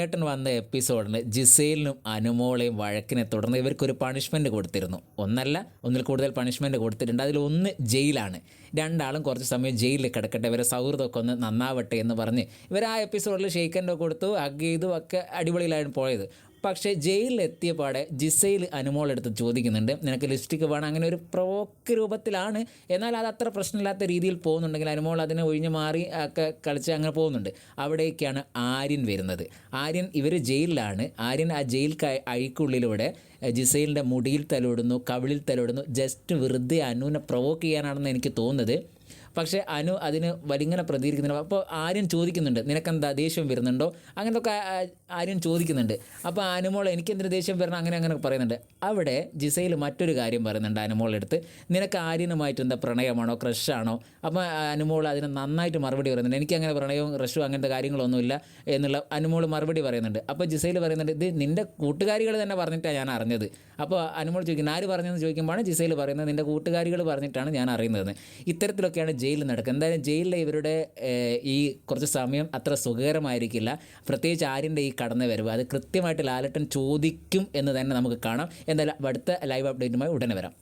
ലാലേട്ടൻ വന്ന എപ്പിസോഡിന് ജിസൈലിനും അനുമോളെയും വഴക്കിനെ തുടർന്ന് ഇവർക്കൊരു പണിഷ്മെന്റ് കൊടുത്തിരുന്നു. ഒന്നല്ല ഒന്നിൽ കൂടുതൽ പണിഷ്മെന്റ് കൊടുത്തിട്ടുണ്ട്. അതിൽ ഒന്ന് ജയിലാണ്. രണ്ടാളും കുറച്ച് സമയം ജയിലിൽ കിടക്കട്ടെ ഇവരെ സൗഹൃദമൊക്കെ ഒന്ന് നന്നാവട്ടെ എന്ന് പറഞ്ഞ് ഇവർ ആ എപ്പിസോഡിൽ ഷെയ്ക്കന്റെ കൊടുത്തു അഗ് ചെയ്തു ഒക്കെ അടിപൊളിയിലായിരുന്നു പോയത്. പക്ഷേ ജയിലിലെത്തിയ പാടെ ജിസയിൽ അനുമോളെടുത്ത് ചോദിക്കുന്നുണ്ട് നിനക്ക് ലിപ്സ്റ്റിക്ക് വേണം. അങ്ങനെ ഒരു പ്രവോക്ക് രൂപത്തിലാണ്. എന്നാൽ അത് അത്ര പ്രശ്നമില്ലാത്ത രീതിയിൽ പോകുന്നുണ്ടെങ്കിൽ അനുമോൾ അതിനെ ഒഴിഞ്ഞു മാറി ഒക്കെ കളിച്ച് അങ്ങനെ പോകുന്നുണ്ട്. അവിടേക്കാണ് ആര്യൻ വരുന്നത്. ആര്യൻ ഇവർ ജയിലിലാണ്. ആര്യൻ ആ ജയിൽ അഴിക്കുള്ളിലൂടെ ജിസൈലിന്റെ മുടിയിൽ തലോടുന്നു കവിളിൽ തലോടുന്നു ജസ്റ്റ് വെറുതെ അനുവിനെ പ്രൊവോക്ക് ചെയ്യാനാണെന്ന് എനിക്ക് തോന്നുന്നത്. പക്ഷേ അനു അതിന് വലിങ്ങനെ പ്രതികരിക്കുന്നുണ്ട്. അപ്പോൾ ആര്യൻ ചോദിക്കുന്നുണ്ട് നിനക്കെന്താ ദേഷ്യം വരുന്നുണ്ടോ? അങ്ങനെയൊക്കെ ആര്യൻ ചോദിക്കുന്നുണ്ട്. അപ്പോൾ അനുമോൾ എനിക്കെന്തിന് ദേഷ്യം വരണം? അങ്ങനെ അങ്ങനെ പറയുന്നുണ്ട്. അവിടെ ജിസയിൽ മറ്റൊരു കാര്യം പറയുന്നുണ്ട് അനുമോളെടുത്ത് നിനക്ക് ആര്യനുമായിട്ട് എന്താ പ്രണയമാണോ? ക്രഷാണോ? അപ്പോൾ അനുമോൾ അതിന് നന്നായിട്ട് മറുപടി പറയുന്നുണ്ട്. എനിക്ക് അങ്ങനെ പ്രണയവും ക്രഷും അങ്ങനത്തെ കാര്യങ്ങളൊന്നുമില്ല എന്നുള്ള അനുമോൾ മറുപടി പറയുന്നുണ്ട്. അപ്പോൾ ജിസയിൽ പറയുന്നുണ്ട് ഇത് നിന്റെ കൂട്ടുകാരികൾ തന്നെ പറഞ്ഞിട്ടാണ് ഞാൻ അറിഞ്ഞത്. അപ്പോൾ അനുമോൾ ചോദിക്കുന്നത് ആര് പറഞ്ഞതെന്ന് ചോദിക്കുമ്പോഴാണ് ജിസയിൽ പറയുന്നത് നിന്റെ കൂട്ടുകാരികൾ പറഞ്ഞിട്ടാണ് ഞാൻ അറിയുന്നത് ഇത്തരത്തിലൊക്കെയാണ് ജയിലിൽ നടക്കുക. എന്തായാലും ജയിലിലെ ഇവരുടെ ഈ കുറച്ച് സമയം അത്ര സുഖകരമായിരിക്കില്ല. പ്രത്യേകിച്ച് ആര്യന്റെ ഈ കടന്നു വരവ്. അത് കൃത്യമായിട്ട് ലാലട്ടൻ ചോദിക്കും എന്ന് തന്നെ നമുക്ക് കാണാം. എന്തായാലും അടുത്ത ലൈവ് അപ്ഡേറ്റുമായി ഉടനെ വരാം.